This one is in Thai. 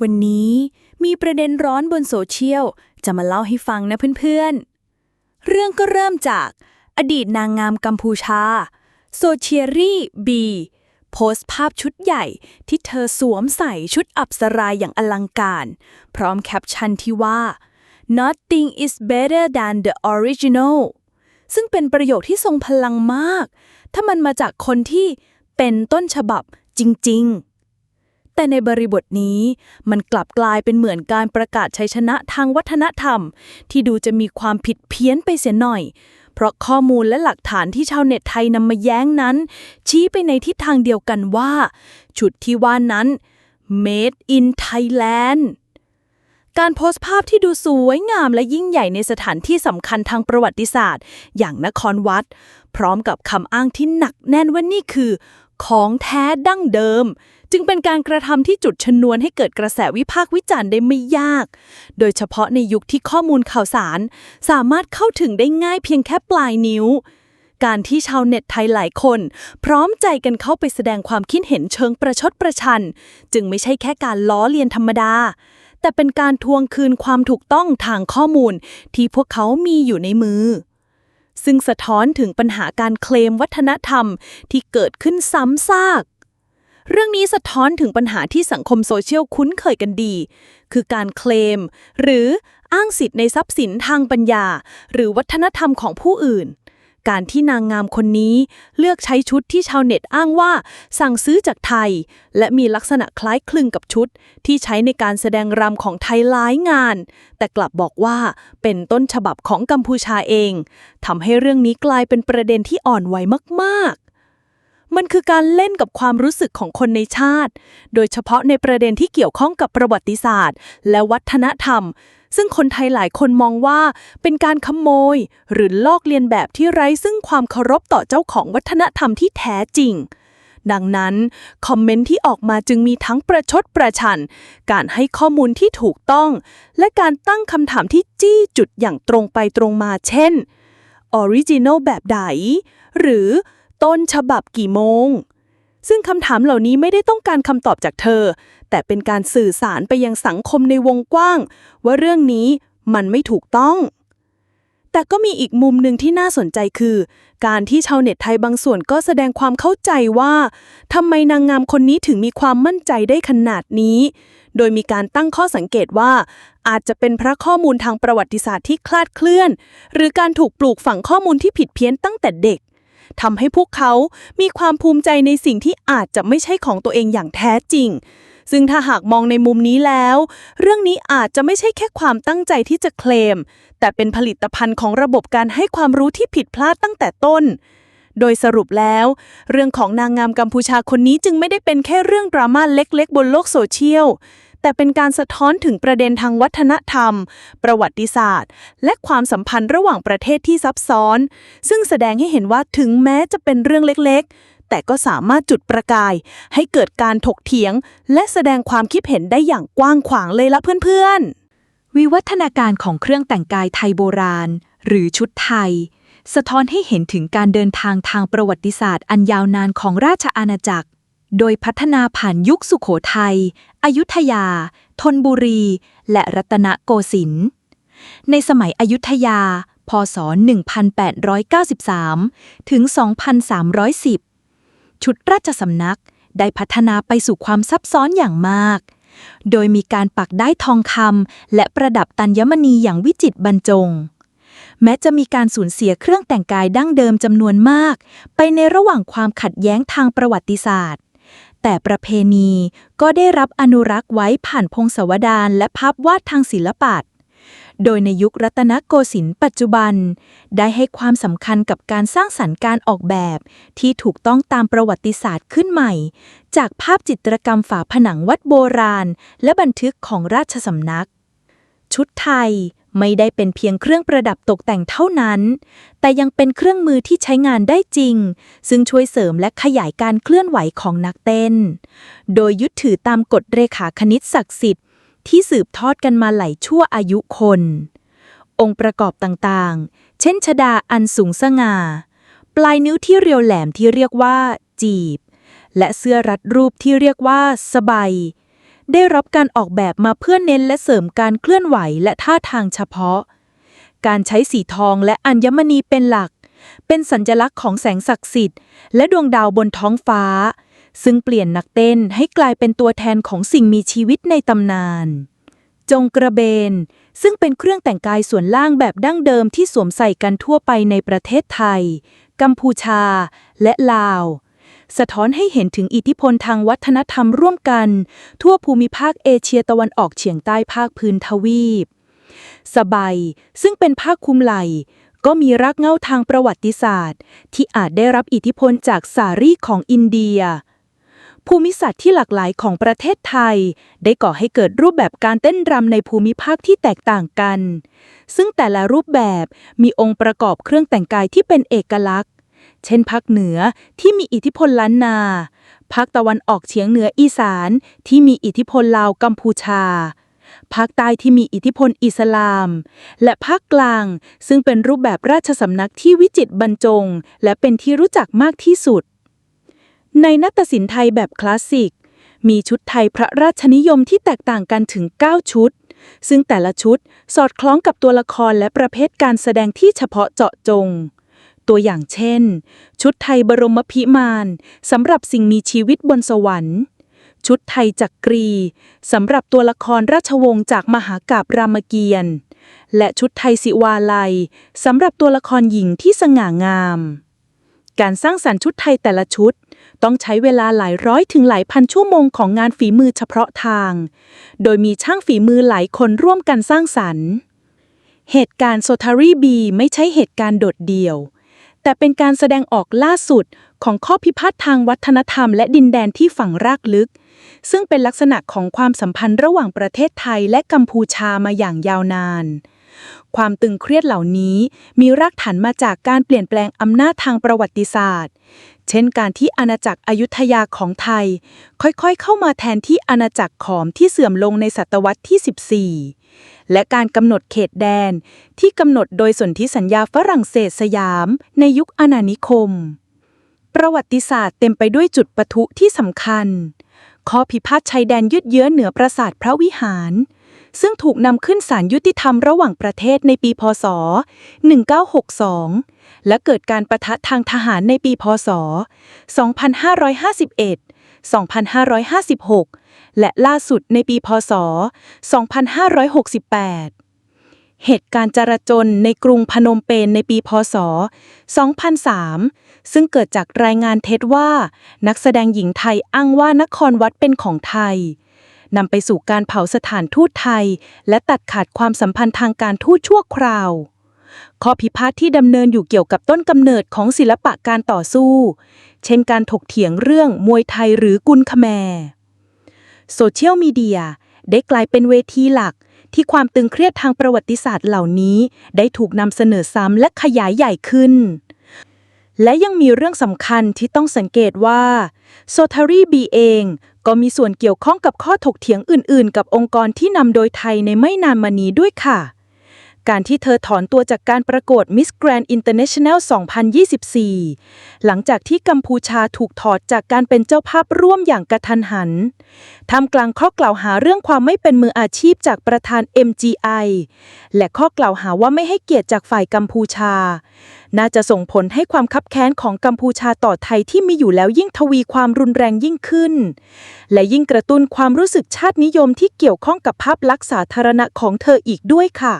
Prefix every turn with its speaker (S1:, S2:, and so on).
S1: วันนี้มีประเด็นร้อนบนโซเชียล จะมาเล่าให้ฟังนะเพื่อนๆ เรื่องก็เริ่มจากอดีตนางงามกัมพูชา โซเชียรี่บีโพสต์ภาพชุดใหญ่ที่เธอสวมใส่ชุดอับสรายอย่างอลังการ พร้อมแคปชั่นที่ว่า nothing is better than the original ซึ่งเป็นประโยคที่ทรงพลังมาก ถ้ามันมาจากคนที่เป็นต้นฉบับจริงๆ แต่ในบริบทนี้ มันกลับกลายเป็นเหมือนการประกาศชัยชนะทางวัฒนธรรม ที่ดูจะมีความผิดเพี้ยนไปเสียหน่อย เพราะข้อมูลและหลักฐานที่ชาวเน็ตไทยนำมาแย้งนั้น ชี้ไปในทิศทางเดียวกันว่า ชุดที่ว่านั้น made in Thailand การโพสต์ภาพที่ดูสวยงามและยิ่งใหญ่ในสถานที่สำคัญทางประวัติศาสตร์ อย่างนครวัด พร้อมกับคำอ้างที่หนักแน่นว่านี่คือ ของแท้ดั้งเดิม จึงเป็นการกระทำที่จุดชนวนให้เกิดกระแสวิพากษ์วิจารณ์ได้ไม่ยาก โดยเฉพาะในยุคที่ข้อมูลข่าวสาร สามารถเข้าถึงได้ง่ายเพียงแค่ปลายนิ้ว การที่ชาวเน็ตไทยหลายคน พร้อมใจกันเข้าไปแสดงความคิดเห็นเชิงประชดประชัน จึงไม่ใช่แค่การล้อเลียนธรรมดา แต่เป็นการทวงคืนความถูกต้องทางข้อมูล ที่พวกเขามีอยู่ในมือซึ่งสะท้อนถึงปัญหาการเคลมวัฒนธรรมที่เกิดขึ้นซ้ำซาก เรื่องนี้สะท้อนถึงปัญหาที่สังคมโซเชียลคุ้นเคยกันดี คือการเคลม หรืออ้างสิทธิ์ในทรัพย์สินทางปัญญา หรือวัฒนธรรมของผู้อื่น การที่นางงามคนนี้เลือกใช้ชุดที่ชาวเน็ตอ้างว่า สั่งซื้อจากไทย และมีลักษณะคล้ายคลึงกับชุด ที่ใช้ในการแสดงรำของไทยหลายงาน แต่กลับบอกว่าเป็นต้นฉบับของกัมพูชาเองทำให้เรื่องนี้กลายเป็นประเด็นที่อ่อนไหวมากๆ มันคือการเล่นกับความรู้สึกของคนในชาติ โดยเฉพาะในประเด็นที่เกี่ยวข้องกับประวัติศาสตร์ และวัฒนธรรม ซึ่งคนไทยหลายคนมองว่าเป็นการขโมย หรือลอกเลียนแบบที่ไร้ซึ่งความเคารพต่อเจ้าของวัฒนธรรมที่แท้จริง ดังนั้น คอมเมนต์ที่ออกมาจึงมีทั้งประชดประชัน การให้ข้อมูลที่ถูกต้อง และการตั้งคำถามที่จี้จุดอย่างตรงไปตรงมาเช่นออริจิน l ลแบบใดหรือ ต้นฉบับกี่โมง ซึ่งคำถามเหล่านี้ไม่ได้ต้องการคำตอบจากเธอ แต่เป็นการสื่อสารไปยังสังคมในวงกว้าง ว่าเรื่องนี้มันไม่ถูกต้อง แต่ก็มีอีกมุมหนึ่งที่น่าสนใจคือ การที่ชาวเน็ตไทยบางส่วนก็แสดงความเข้าใจว่าทำไมนางงามคนนี้ถึงมีความมั่นใจได้ขนาดนี้ โดยมีการตั้งข้อสังเกตว่า อาจจะเป็นเพราะข้อมูลทางประวัติศาสตร์ที่คลาดเคลื่อน หรือการถูกปลูกฝังข้อมูลที่ผิดเพี้ยนตั้งแต่เด็ก ทำให้พวกเขามีความภูมิใจในสิ่งที่อาจจะไม่ใช่ของตัวเองอย่างแท้จริง ซึ่งถ้าหากมองในมุมนี้แล้ว เรื่องนี้อาจจะไม่ใช่แค่ความตั้งใจที่จะเคลม แต่เป็นผลิตภัณฑ์ของระบบการให้ความรู้ที่ผิดพลาดตั้งแต่ต้นโดยสรุปแล้ว เรื่องของนางงามกัมพูชาคนนี้จึงไม่ได้เป็นแค่เรื่องดราม่าเล็กๆ บนโลกโซเชียล แต่เป็นการสะท้อนถึงประเด็นทางวัฒนธรรม ประวัติศาสตร์ และความสัมพันธ์ระหว่างประเทศที่ซับซ้อน ซึ่งแสดงให้เห็นว่าถึงแม้จะเป็นเรื่องเล็กๆ แต่ก็สามารถจุดประกาย ให้เกิดการถกเถียง และแสดงความคิดเห็นได้อย่างกว้างขวางเลยละเพื่อนๆ
S2: วิวัฒนาการของเครื่องแต่งกายไทยโบราณ หรือชุดไทย สะท้อนให้เห็นถึงการเดินทางทางประวัติศาสตร์อันยาวนานของราชอาณาจักร โดยพัฒนาผ่านยุคสุขโขทัย อยุธยา ธนบุรี และรัตนโกสินทร์ในสมัยอยุธยา พศ 1893 ถึง 2310 ชุดราชสำนักได้พัฒนาไปสู่ความซับซ้อนอย่างมาก โดยมีการปักได้ทองคำและประดับตัญมณีอย่างวิจิตรบรรจง แม้จะมีการสูญเสียเครื่องแต่งกายดั้งเดิมจำนวนมาก ไปในระหว่างความขัดแย้งทางประวัติศาสตร์ แต่ประเพณีก็ได้รับอนุรักษ์ไว้ผ่านพงศาวดารและภาพวาดทางศิลปะโดยในยุครัตนโกสินทร์ปัจจุบัน ได้ให้ความสำคัญกับการสร้างสรรค์การออกแบบ ที่ถูกต้องตามประวัติศาสตร์ขึ้นใหม่ จากภาพจิตรกรรมฝาผนังวัดโบราณ และบันทึกของราชสำนัก ชุดไทย ไม่ได้เป็นเพียงเครื่องประดับตกแต่งเท่านั้น แต่ยังเป็นเครื่องมือที่ใช้งานได้จริง ซึ่งช่วยเสริมและขยายการเคลื่อนไหวของนักเต้น โดยยึดถือตามกฎเรขาคณิตศักดิ์สิทธิ์ที่สืบทอดกันมาหลายชั่วอายุคน องค์ประกอบต่างๆ เช่นชดาอันสูงสง่า ปลายนิ้วที่เรียวแหลมที่เรียกว่า จีบ และเสื้อรัดรูปที่เรียกว่าสบาย ได้รับการออกแบบมาเพื่อเน้นและเสริมการเคลื่อนไหวและท่าทางเฉพาะ การใช้สีทองและอัญมณีเป็นหลัก เป็นสัญลักษณ์ของแสงศักดิ์สิทธิ์และดวงดาวบนท้องฟ้า ซึ่งเปลี่ยนนักเต้นให้กลายเป็นตัวแทนของสิ่งมีชีวิตในตำนาน จงกระเบน ซึ่งเป็นเครื่องแต่งกายส่วนล่างแบบดั้งเดิมที่สวมใส่กันทั่วไปในประเทศไทย กัมพูชา และลาว สะท้อนให้เห็นถึงอิทธิพลทางวัฒนธรรมร่วมกัน ทั่วภูมิภาคเอเชียตะวันออกเฉียงใต้ภาคพื้นทวีป สบายซึ่งเป็นผ้าคลุมไหล่ก็มีรากเหง้าทางประวัติศาสตร์ ที่อาจได้รับอิทธิพลจากสารีของอินเดีย ภูมิศาสตร์ที่หลากหลายของประเทศไทย ได้ก่อให้เกิดรูปแบบการเต้นรำในภูมิภาคที่แตกต่างกัน ซึ่งแต่ละรูปแบบมีองค์ประกอบเครื่องแต่งกายที่เป็นเอกลักษณ์ เช่นภาคเหนือที่มีอิทธิพลล้านนาภาคตะวันออกเฉียงเหนืออีสานที่มีอิทธิพลลาวกัมพูชาภาคใต้ที่มีอิทธิพลอิสลาม และภาคกลาง ซึ่งเป็นรูปแบบราชสำนักที่วิจิตรบรรจง และเป็นที่รู้จักมากที่สุด ในนาฏศิลป์ไทยแบบคลาสสิก มีชุดไทยพระราชนิยมที่แตกต่างกันถึง 9 ชุด ซึ่งแต่ละชุดสอดคล้องกับตัวละครและประเภทการแสดงที่เฉพาะเจาะจง ตัวอย่างเช่น ชุดไทยบรมพิมานสำหรับสิ่งมีชีวิตบนสวรรค์ ชุดไทยจักกรีสำหรับตัวละครราชวงศ์จากมหากาบรามเกียรติ์และชุดไทยสิวาลัยสำหรับตัวละครหญิงที่สง่างาม การสร้างสรรค์ชุดไทยแต่ละชุด ต้องใช้เวลาหลายร้อยถึงหลายพันชั่วโมงของงานฝีมือเฉพาะทาง โดยมีช่างฝีมือหลายคนร่วมกันสร้างสรรค์ เหตุการณ์โซทารีบีไม่ใช่เหตุการณ์โดดเดี่ยว แต่เป็นการแสดงออกล่าสุดของข้อพิพาททางวัฒนธรรมและดินแดนที่ฝังรากลึก ซึ่งเป็นลักษณะของความสัมพันธ์ระหว่างประเทศไทยและกัมพูชามาอย่างยาวนาน ความตึงเครียดเหล่านี้มีรากฐานมาจากการเปลี่ยนแปลงอำนาจทางประวัติศาสตร์ เช่นการที่อาณาจักรอยุธยาของไทย ค่อยๆ เข้ามาแทนที่อาณาจักรขอมที่เสื่อมลงในศตวรรษที่ 14 และการกำหนดเขตแดนที่กำหนดโดยสนธิสัญญาฝรั่งเศสสยาม ในยุคอาณานิคม ประวัติศาสตร์เต็มไปด้วยจุดปะทุที่สำคัญ ข้อพิพาทชายแดนยืดเยื้อเหนือปราสาทพระวิหาร ซึ่งถูกนำขึ้นศาลยุติธรรมระหว่างประเทศในปีพศ 1962 และเกิดการประทะทางทหารในปีพศ 2551 2556 และล่าสุดในปีพศ 2568 เหตุการณ์จราจนในกรุงพนมเปญในปีพศ 2003 ซึ่งเกิดจากรายงานเท็จว่า นักแสดงหญิงไทยอ้างว่านครวัดเป็นของไทยนำไปสู่การเผาสถานทูตไทย และตัดขาดความสัมพันธ์ทางการทูตชั่วคราว ข้อพิพาทที่ดำเนินอยู่เกี่ยวกับต้นกำเนิดของศิลปะการต่อสู้ เช่นการถกเถียงเรื่องมวยไทยหรือกุนคแมโซเชียลมีเดียได้กลายเป็นเวทีหลักที่ความตึงเครียดทางประวัติศาสตร์เหล่านี้ ได้ถูกนำเสนอซ้ำและขยายใหญ่ขึ้น และยังมีเรื่องสำคัญที่ต้องสังเกตว่าโซทารีบีเองก็มีส่วนเกี่ยวข้องกับข้อถกเถียงอื่น ๆ กับองค์กรที่นำโดยไทยในไม่นานมานี้ด้วยค่ะ การที่เธอถอนตัวจากการประกวด Miss Grand International 2024 หลังจากที่กัมพูชาถูกถอดจากการเป็นเจ้าภาพร่วมอย่างกระทันหันท่ามกลางข้อกล่าวหาเรื่องความไม่เป็นมืออาชีพจากประธาน MGI และข้อกล่าวหาว่าไม่ให้เกียรติจากฝ่ายกัมพูชา น่าจะส่งผลให้ความคับแค้นของกัมพูชาต่อไทยที่มีอยู่แล้วยิ่งทวีความรุนแรงยิ่งขึ้น และยิ่งกระตุ้นความรู้สึกชาตินิยมที่เกี่ยวข้องกับภาพลักษณ์สาธารณะของเธออีกด้วยค่ะ